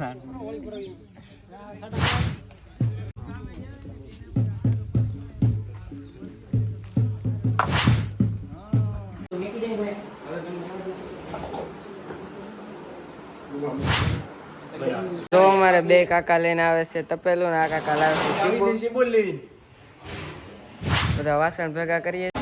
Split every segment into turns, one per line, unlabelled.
તો અમારે બે કાકા લઈને આવે છે તપેલું ને આ કાકા લાવે છે બધા વાસણ ભેગા કરીએ.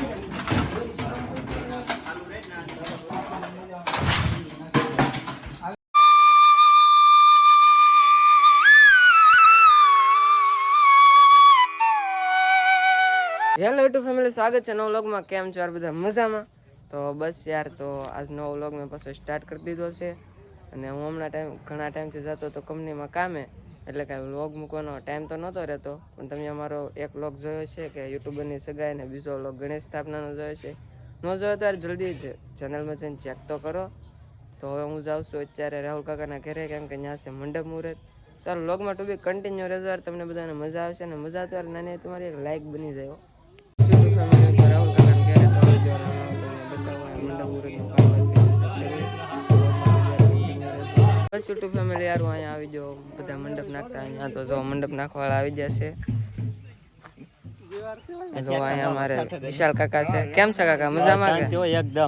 હેલો યુટ્યુબ ફેમિલી સ્વાગત છે નવ વ્લોગમાં. કેમ છો યાર બધા? મજામાં? તો બસ યાર, તો આજ નવો વ્લોગ મેં પાછો સ્ટાર્ટ કરી દીધો છે. અને હું હમણાં ટાઈમ ઘણા ટાઈમથી જતો હતો કંપનીમાં કામે. એટલે કાંઈ વ્લોગ મૂકવાનો ટાઈમ તો નહોતો રહેતો. પણ તમે અમારો એક વ્લોગ જોયો છે કે યુટ્યુબરની સગાઈ અને બીજો વ્લોગ ગણેશ સ્થાપનાનો જોયો છે. ન જોયો તો યાર જલ્દી જ ચેનલમાં જઈને ચેક તો કરો. તો હવે હું જાઉં છું અત્યારે રાહુલ કાકાના ઘરે, કેમ કે ત્યાં છે મંડપ મુહૂર્ત. તો વ્લોગમાં ટુ બી કન્ટિન્યુ રહેજો યાર, તમને બધાને મજા આવશે. અને મજા તો યાર નાની તમારી એક લાઇક બની જાય બસ યુટ્યુબ ફેમિલી યાર હું અહીંયા આવી જાઉં બધા મંડપ નાખતા અહીંયા તો જો મંડપ નાખવાળા આવી જશે જો અહીંયા અમારે વિશાલ કાકા છે કેમ છે કાકા મજામાં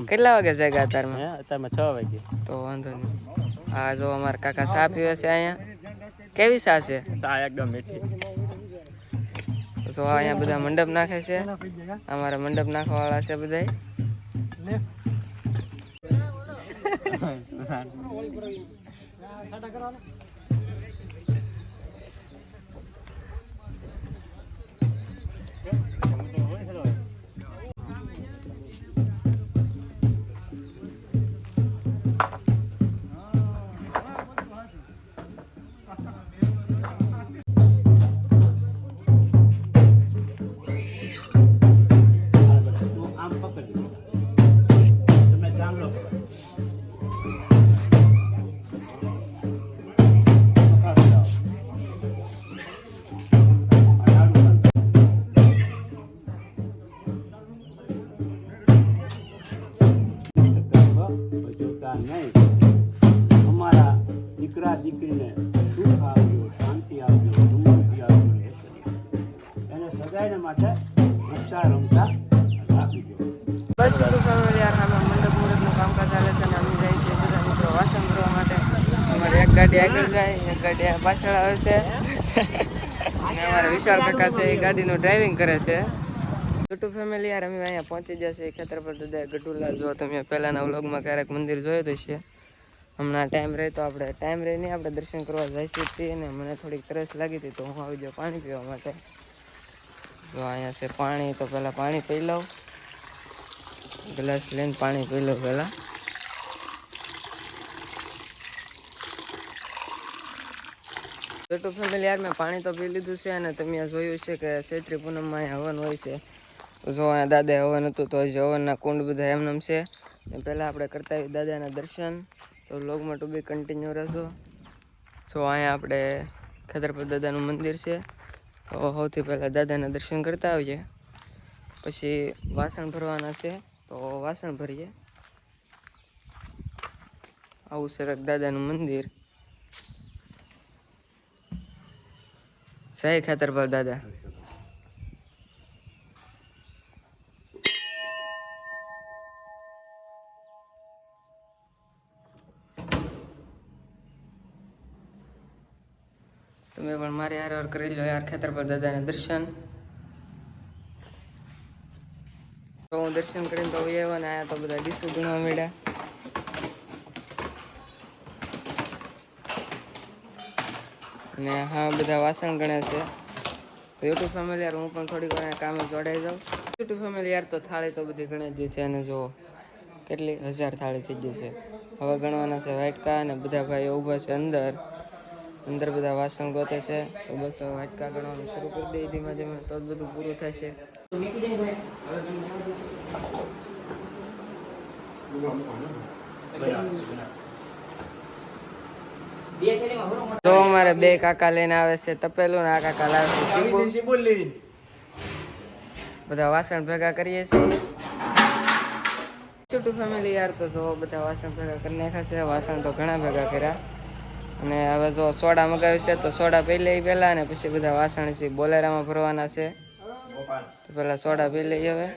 કેટલા વાગે
છ વાગે
તો વાંધો નહીં. હા જો અમારા કાકા ચા પીવે છે અહીંયા. કેવી ચા છે? જો અહીંયા બધા મંડપ નાખે છે. અમારા મંડપ નાખવા વાળા છે બધા
આમ સદાયને માટે રમતા રમતા રાખી દો.
બસ યુટ્યુબ ફેમિલી યાર મંડપ મુહૂર્તનું કામકાજ ચાલે છે અને અમે જાય છે બધા મિત્રો વાસણ કરવા માટે. અમારે એક ગાડી આગળ જાય, એક ગાડી પાછળ આવે છે. અને અમારા વિશાળ કાકા છે, એ ગાડીનું ડ્રાઇવિંગ કરે છે. યુટ્યુબ ફેમિલી યાર અમે અહીંયા પહોંચી જશે ખેતર પર દાદા ગઢુલા જો તમે પહેલાંના વ્લોગમાં ક્યારેક મંદિર જોયું તો છે હમણાં ટાઈમ રહે તો આપણે ટાઈમ રહે નહીં, આપણે દર્શન કરવા જઈશું તે અને મને થોડીક તરસ લાગી હતી તો હું આવી જાઉં પાણી પીવા માટે. જો અહીંયા છે પાણી, તો પહેલાં પાણી પી લઉં. ગ્લાસ લઈને પાણી પી લઉં પહેલાં. યુટ્યુબ ફેમિલી યાર મેં પાણી તો પી લીધું છે અને તમે જોયું છે કે ચૈત્રી પૂનમમાં અહીંયા હવન હોય છે. જો અહીંયા દાદા હવન હતું તો હજી હવનના કુંડ બધા એમનેમ છે. ને પહેલાં આપણે કરતા આવીએ દાદાના દર્શન. તો લોગમાં ટુ બી કન્ટિન્યુ રહેશો જો અહીંયા આપણે ખેતરપર દાદાનું મંદિર છે. તો સૌથી પહેલાં દાદાના દર્શન કરતા આવીએ પછી વાસણ ભરવાના છે, તો વાસણ ભરીએ. આવું સરસ દાદાનું મંદિર. સહી ખાતર પર દાદા. પણ મારે યાર ઓર કરી લો યાર, ખેતર પર દાદાના દર્શન. તો હું દર્શન કરીને તો આવ્યો ને આયા તો બધા ડીસું ગણવા મળ્યા અને હા, બધા વાસણ ગણે છે. યુટ્યુબ ફેમિલી યાર, હું પણ થોડીક વાર કામે જોડાઈ જાઉં. યુટ્યુબ ફેમિલી યાર, તો થાળી તો બધી ગણે જ છે. અને જો કેટલી હજાર થાળી થઈ જશે હવે ગણવાના છે વાટકા અને બધા ભાઈઓ ઊભા છે અંદર. અંદર બધા વાસણ ગોતે છે તો બસ વાટકા ગણવાનું શરૂ કરી દઈએ ધીમે ધીમે તો બધું પૂરું થશે તો અમારે બે કાકા લઈને આવે છે તપેલું ને આ કાકા લાવે છે બધા વાસણ ભેગા કરીએ છીએ. છોટું ફેમિલી યાર તો જો બધા વાસણ ભેગા કરી નાખ્યા છે વાસણ તો ઘણા ભેગા કર્યા. અને હવે જો સોડા મગાવ્યું છે તો સોડા પી લઈ પહેલાં અને પછી બધા વાસણ છે, બોલેરામાં ભરવાના છે. તો પહેલાં સોડા પી લઈ હવે.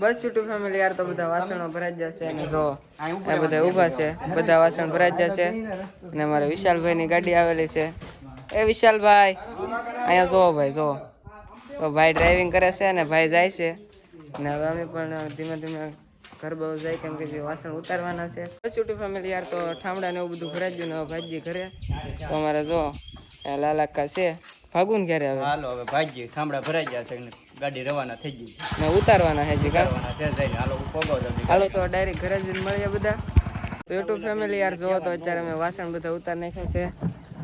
બસ યુટ્યુબ ફેમિલી યાર, તો બધા વાસણો ભરાઈ જશે અને જો આ બધા ઊભા છે, બધા વાસણ ભરાઈ જશે અને અમારે વિશાલભાઈની ગાડી આવેલી છે. એ વિશાલભાઈ, અહીંયા જો ભાઈ, જો. તો ભાઈ ડ્રાઇવિંગ કરે છે અને ભાઈ જાય છે. અને હવે અમે પણ ધીમે ધીમે ઘર બહુ જાય કેમ કે જે વાસણ ઉતારવાના છે. બસ યુટ્યુબ ફેમિલી યાર તો ઠામડા ને એવું બધું ભરાઈ ગયું ને ભાજી ઘરે. તો અમારે જો લાલાકા છે ફાગુન ક્યારે આવે હવે.
હાલો હવે ભાજી ઠામડા ભરાઈ ગયા છે ગાડી રવાના થઈ ગઈ
ને ઉતારવાના છે જી
છે જઈને. હાલો પગો જલ્દી
હાલો તો ડાયરેક્ટ ઘરે જઈને મળીએ બધા. તો યુટ્યુબ ફેમિલી યાર જોવો તો અત્યારે અમે વાસણ બધા ઉતાર નાખ્યા છે.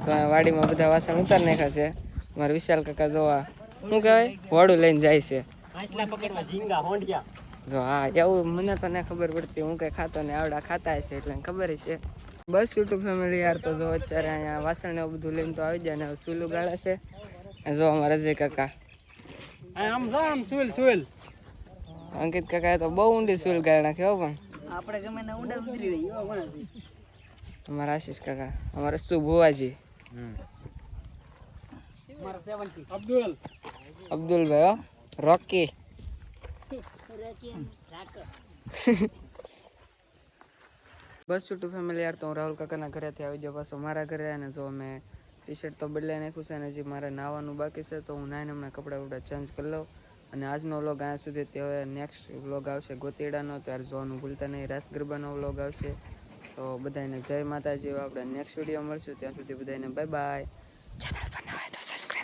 તો વાડીમાં બધા વાસણ ઉતાર નાખ્યા છે. મારા વિશાલ કાકા જોવા શું કહેવાય? વાડું લઈને જાય છે. જો હા એવું મને તો ના ખબર પડતી હું કઈ ખાતો ને આવડા ખાતા હશે એટલે ખબર છે બસ યુટ્યુબ ફેમિલી યાર તો જો અત્યારે અહીંયા વાસણ ને એવું બધું લઈને તો આવી જાય ને સુલું ગાળે છે. અને જો અમારા રજય કાકા.
આમ જો આમ સુલ સુલ.
અંકિત કાકાએ તો બહુ ઊંડી સુલ ગાળ નાખી હો પણ.
આપણે ગમે ને ઊંડા ઉતરી રહી
અમારા આશીષ કાકા અમારા સુભુવાજી ભુવાજી.
અબ્દુલ.
અબ્દુલભાઈ હો રોકી. બસ છૂટું ફેમિલી યાર, તો હું રાહુલ કાકાના ઘરેથી આવી જાઉં પાછો મારા ઘરે અને જો મેં ટી શર્ટ તો બદલાઈ નાખ્યું છે અને જે મારે નાહવાનું બાકી છે, તો હું નાહીને હમણાં કપડાં બપડા ચેન્જ કરી લઉં. અને આજનો વ્લોગ અહીંયા સુધી તે હવે નેક્સ્ટ વ્લોગ આવશે ગોતીડાનો, ત્યારે જોવાનું ભૂલતા નહીં રાસ ગરબાનો વ્લોગ આવશે. તો બધાને જય માતાજી આપણે નેક્સ્ટ વીડિયો મળશું, ત્યાં સુધી બધાને બાય બાય ચેનલ બનાવે તો સબસ્ક્રાઈબ